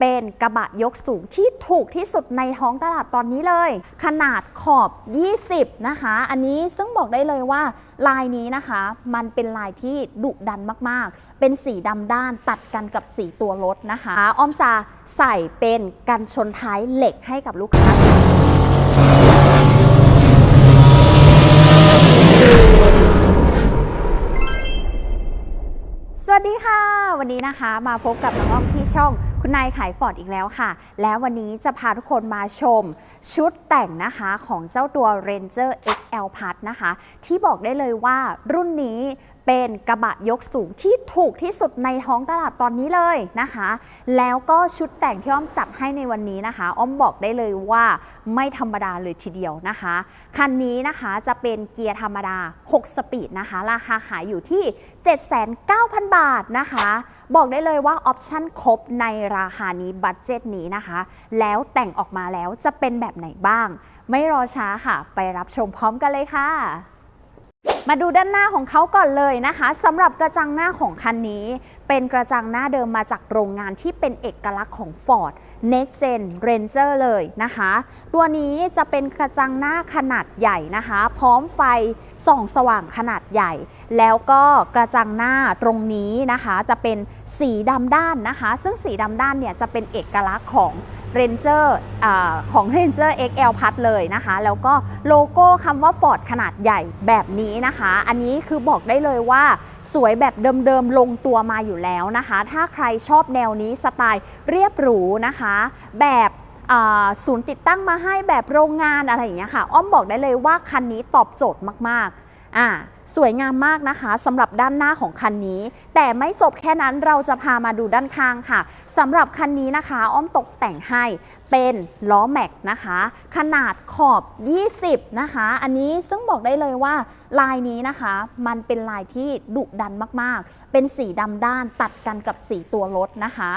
เป็นกระบะยกสูงที่ถูกที่สุดในท้องตลาดตอนนี้เลย ขนาดขอบ 20 นะคะ อันนี้ซึ่งบอกได้เลยว่าลายนี้นะคะ มันเป็นลายที่ดุดันมากๆ เป็นสีดำด้านตัดกันกับสีตัวรถนะคะ อ้อมจะใส่เป็นกันชนท้ายเหล็กให้กับลูกค้าสวัสดีค่ะ วันนี้นะคะมาพบกับน้องอ้อมที่ช่อง คุณนายขายฟอร์ดอีกแล้วค่ะ แล้ววันนี้จะพาทุกคนมาชมชุดแต่งนะคะของเจ้าตัว Ranger XL Plus นะคะ ที่บอกได้เลยว่ารุ่นนี้ เป็นกระบะยกสูงที่ถูกที่สุดในท้องตลาดตอนนี้เลยนะคะ แล้วก็ชุดแต่งที่อ้อมจัดให้ในวันนี้นะคะ อ้อมบอกได้เลยว่าไม่ธรรมดาเลยทีเดียวนะคะ คันนี้นะคะจะเป็นเกียร์ธรรมดา 6 สปีดนะคะ ราคาขายอยู่ที่ 79,000บาทนะคะ บอกได้เลยว่าออปชั่นครบในราคานี้บัตเจตนี้นะคะ แล้วแต่งออกมาแล้วจะเป็นแบบไหนบ้าง ไม่รอช้าค่ะ ไปรับชมพร้อมกันเลยค่ะ มาดูด้านหน้าของเขาก่อนเลยนะคะสำหรับกระจังหน้าของคันนี้ เป็นกระจังหน้าเดิมมาจากโรงงานที่เป็นเอกลักษณ์ของ Ford Next Gen Ranger เลยนะคะ ตัวนี้จะเป็นกระจังหน้าขนาดใหญ่นะคะ พร้อมไฟส่องสว่างขนาดใหญ่ แล้วก็กระจังหน้าตรงนี้นะคะ จะเป็นสีดำด้านนะคะ ซึ่งสีดำด้านเนี่ยจะเป็นเอกลักษณ์ของ Ranger อาของ Ranger XL Plus เลยนะคะ แล้วก็โลโก้คำว่า Ford ขนาดใหญ่แบบนี้นะคะ อันนี้คือบอกได้เลยว่าสวยแบบเดิมๆ ลงตัวมาอยู่แล้วนะคะ ถ้าใครชอบแนวนี้สไตล์เรียบหรูนะคะ แบบศูนย์ติดตั้งมาให้แบบโรงงานอะไรอย่างเงี้ยค่ะ อ้อมบอกได้เลยว่าคันนี้ตอบโจทย์มากๆอ่า สวยงามมากนะคะสำหรับด้านหน้าของคันนี้ แต่ไม่จบแค่นั้นเราจะพามาดูด้านข้างค่ะสำหรับคันนี้นะคะ อ้อมตกแต่งให้เป็นล้อแม็กนะคะ ขนาดขอบ 20 นะคะ อันนี้ซึ่งบอกได้เลยว่าลายนี้นะคะ มันเป็นลายที่ดุดันมากๆ เป็นสีดำด้านตัดกันกับสีตัวรถนะคะ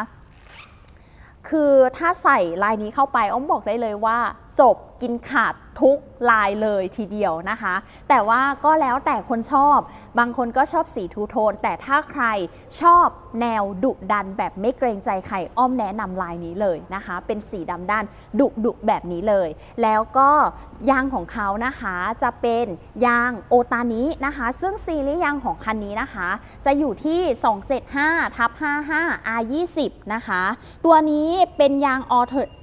คือถ้าใส่ลายนี้เข้าไปอ้อมบอกได้เลยว่า จบกินขาด ทุกลายเลยทีเดียวนะคะ แต่ว่าก็แล้วแต่คนชอบ บางคนก็ชอบสีทูโทน แต่ถ้าใครชอบแนวดุดันแบบไม่เกรงใจใครอ้อมแนะนำลายนี้เลยนะคะ เป็นสีดำด้านดุดุแบบนี้เลย แล้วก็ยางของเขานะคะจะเป็นยางโอตานินะคะ ซึ่งซีรีส์ยางของคันนี้นะคะ จะอยู่ที่ 275ทับ55 R20 นะคะ ตัวนี้เป็นยางอ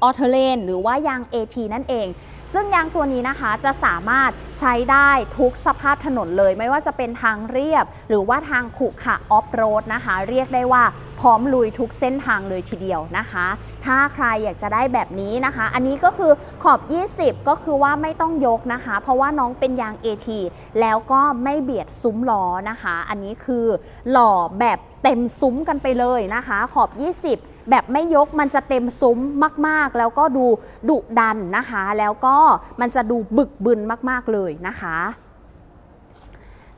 อเทเลนหรือว่ายาง AT นั่นเอง ซึ่งยางตัวัวนี้นะคะจะสามารถใช้ได้ทุกสภาพถนนเลย ไม่ว่าจะเป็นทางเรียบ หรือว่าทางขรุขระออฟโรดนะคะ เรียกได้ว่าพร้อมลุยทุกเส้นทางเลยทีเดียวนะคะ ถ้าใครอยากจะได้แบบนี้นะคะ อันนี้ก็คือขอบ 20 ก็คือว่าไม่ต้องยกนะคะ เพราะว่าน้องเป็นยาง AT แล้วก็ไม่เบียดซุ้มล้อนะคะ อันนี้คือหล่อแบบเต็มซุ้มกันไปเลยนะคะ ขอบ 20 แบบไม่ยกมันจะเต็มซุ้มมากๆ แล้วก็ดูดุดันนะคะ แล้วก็มันจะดูบึกบึนมากๆเลยนะคะ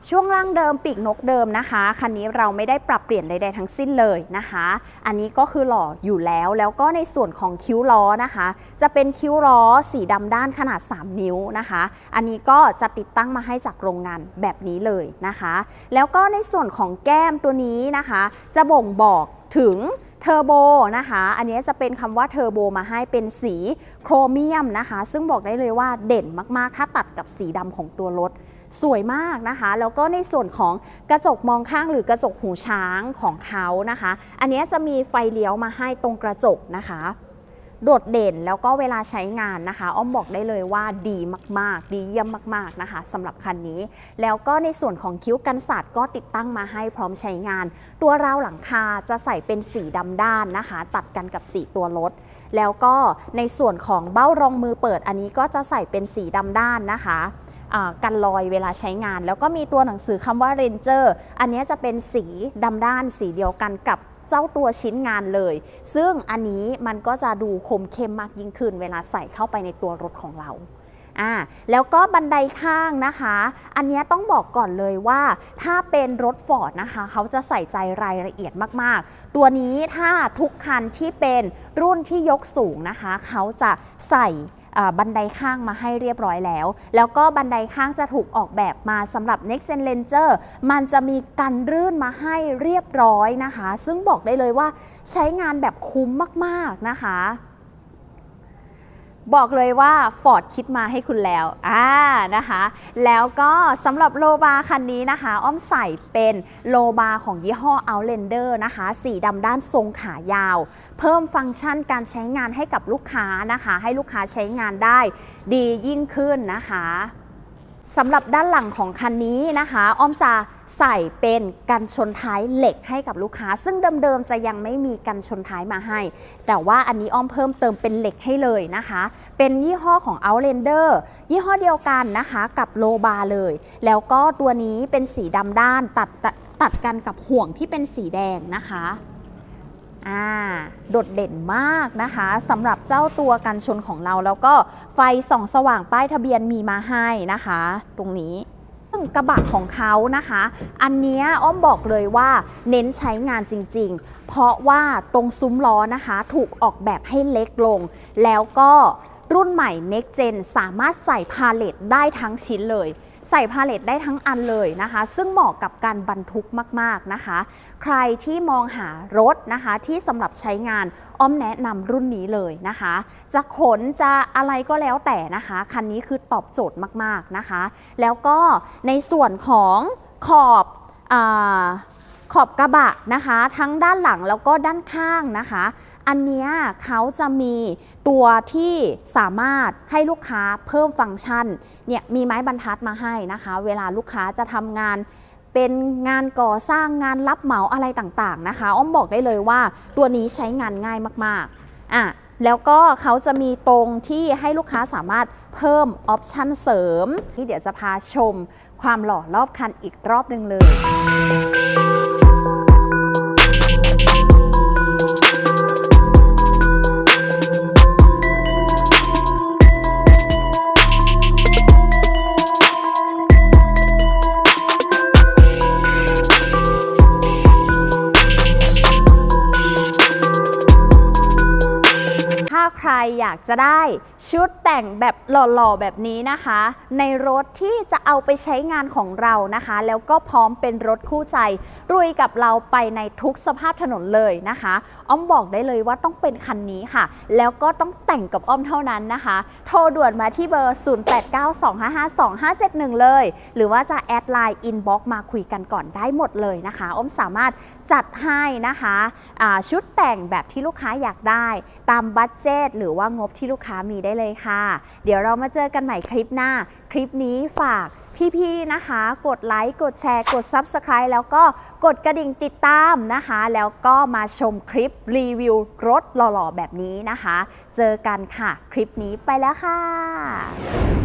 ช่วงล่างเดิมปีกนกเดิมนะคะ คันนี้เราไม่ได้ปรับเปลี่ยนใดๆทั้งสิ้นเลยนะคะ อันนี้ก็คือหล่ออยู่แล้วแล้วก็ในส่วนของคิ้วล้อนะคะ จะเป็นคิ้วล้อสีดำด้านขนาด 3 นิ้วนะคะ อันนี้ก็จะติดตั้งมาให้จากโรงงานแบบนี้เลยนะคะ แล้วก็ในส่วนของแก้มตัวนี้นะคะ จะบ่งบอกถึง เทอร์โบนะคะ อันนี้จะเป็นคำว่าเทอร์โบมาให้เป็นสีโครเมียมนะคะ ซึ่งบอกได้เลยว่าเด่นมากๆ ถ้าตัดกับสีดำของตัวรถสวยมากนะคะ แล้วก็ในส่วนของกระจกมองข้างหรือกระจกหูช้างของเขานะคะ อันนี้จะมีไฟเลี้ยวมาให้ตรงกระจกนะคะ โดดเด่นแล้วก็เวลาใช้งานนะคะ อ้อมบอกได้เลยว่าดีมากๆ ดีเยี่ยมมากๆนะคะสำหรับคันนี้ แล้วก็ในส่วนของคิ้วกันศาสตร์ก็ติดตั้งมาให้พร้อมใช้งาน ตัวราวหลังคาจะใส่เป็นสีดำด้านนะคะ ตัดกันกับสีตัวรถแล้วก็ในส่วนของเบ้ารองมือเปิดอันนี้ก็จะใส่เป็นสีดำด้านนะคะกันรอยเวลาใช้งาน แล้วก็มีตัวหนังสือคำว่า Ranger อันนี้จะเป็นสีดำด้านสีเดียวกันกับ เจ้าตัวชิ้นงานเลย ซึ่งอันนี้มันก็จะดูคมเข้มมากยิ่งขึ้น เวลาใส่เข้าไปในตัวรถของเราอ่าแล้วก็บันไดข้างนะคะ อันนี้ต้องบอกก่อนเลยว่า ถ้าเป็นรถฟอร์ดนะคะ เขาจะใส่ใจรายละเอียดมากๆ ตัวนี้ถ้าทุกคันที่เป็นรุ่นที่ยกสูงนะคะ เขาจะใส่ บันไดข้างมาให้เรียบร้อยแล้ว แล้วก็บันไดข้างจะถูกออกแบบมาสำหรับ Next Gen Ranger มันจะมีกันรื่นมาให้เรียบร้อยนะคะ ซึ่งบอกได้เลยว่าใช้งานแบบคุ้มมาก ๆนะคะ บอกเลยว่า Ford คิดมาให้คุณแล้วอ่านะคะ แล้วก็สำหรับโลบาคันนี้นะคะ อ้อมใส่เป็นโลบาของยี่ห้อ Outlander นะคะ สีดำด้านทรงขายาว เพิ่มฟังก์ชันการใช้งานให้กับลูกค้านะคะ ให้ลูกค้าใช้งานได้ดียิ่งขึ้นนะคะ สำหรับด้านหลังของคันนี้นะคะ อ้อมจะใส่เป็นกันชนท้ายเหล็กให้กับลูกค้า ซึ่งเดิมๆจะยังไม่มีกันชนท้ายมาให้ แต่ว่าอันนี้อ้อมเพิ่มเติมเป็นเหล็กให้เลยนะคะ เป็นยี่ห้อของ Outlander ยี่ห้อเดียวกันนะคะกับโลบาเลย แล้วก็ตัวนี้เป็นสีดำด้านตัดตัดกันกับห่วงที่เป็นสีแดงนะคะ โดดเด่นมากนะคะสำหรับเจ้าตัวกันชนของเรา แล้วก็ไฟส่องสว่างป้ายทะเบียนมีมาให้นะคะ ตรงนี้ซึ่งกระบะของเขานะคะ อันนี้อ้อมบอกเลยว่าเน้นใช้งานจริง ๆ เพราะว่าตรงซุ้มล้อนะคะ ถูกออกแบบให้เล็กลง แล้วก็รุ่นใหม่ Next Gen สามารถใส่พาเลตได้ทั้งชิ้นเลย ใส่พาเลตได้ทั้งอันเลยนะคะ ซึ่งเหมาะกับการบรรทุกมากๆนะคะ ใครที่มองหารถนะคะที่สำหรับใช้งานอ้อมแนะนำรุ่นนี้เลยนะคะ จะขนจะอะไรก็แล้วแต่นะคะ คันนี้คือตอบโจทย์มากๆนะคะ แล้วก็ในส่วนของขอบอขอบกระบะนะคะ ทั้งด้านหลังแล้วก็ด้านข้างนะคะ อันนี้เขาจะมีตัวที่สามารถให้ลูกค้าเพิ่มฟังก์ชันเนี่ยมีไม้บรรทัดมาให้นะคะ เวลาลูกค้าจะทำงานเป็นงานก่อสร้างงานรับเหมาอะไรต่างๆนะคะ อ้อมบอกได้เลยว่าตัวนี้ใช้งานง่ายมากๆอะแล้วก็เขาจะมีตรงที่ให้ลูกค้าสามารถเพิ่มออปชันเสริม ที่เดี๋ยวจะพาชมความหล่อรอบคันอีกรอบหนึ่งเลย อยากจะได้ชุดแต่งแบบหล่อๆแบบนี้นะคะ ในรถที่จะเอาไปใช้งานของเรานะคะ แล้วก็พร้อมเป็นรถคู่ใจรุยกับเราไปในทุกสภาพถนนเลยนะคะ อ้อมบอกได้เลยว่าต้องเป็นคันนี้ค่ะ แล้วก็ต้องแต่งกับอ้อมเท่านั้นนะคะ โทรด่วนมาที่เบอร์ 0892552571 เลย หรือว่าจะแอดไลน์อินบ็อกมาคุยกันก่อนได้หมดเลยนะคะ อ้อมสามารถจัดให้นะคะอ่าชุดแต่งแบบที่ลูกค้าอยากได้ ตามบัตเจตหรือรือว่างบที่ลูกค้ามีได้เลยค่ะ เดี๋ยวเรามาเจอกันใหม่คลิปหน้า คลิปนี้ฝากพี่ๆนะคะ กดไลค์กดแชร์ กด Subscribe แล้วก็กดกระดิ่งติดตามนะคะ แล้วก็มาชมคลิปรีวิวรถหล่อๆ แบบนี้นะคะ เจอกันค่ะ คลิปนี้ไปแล้วค่ะ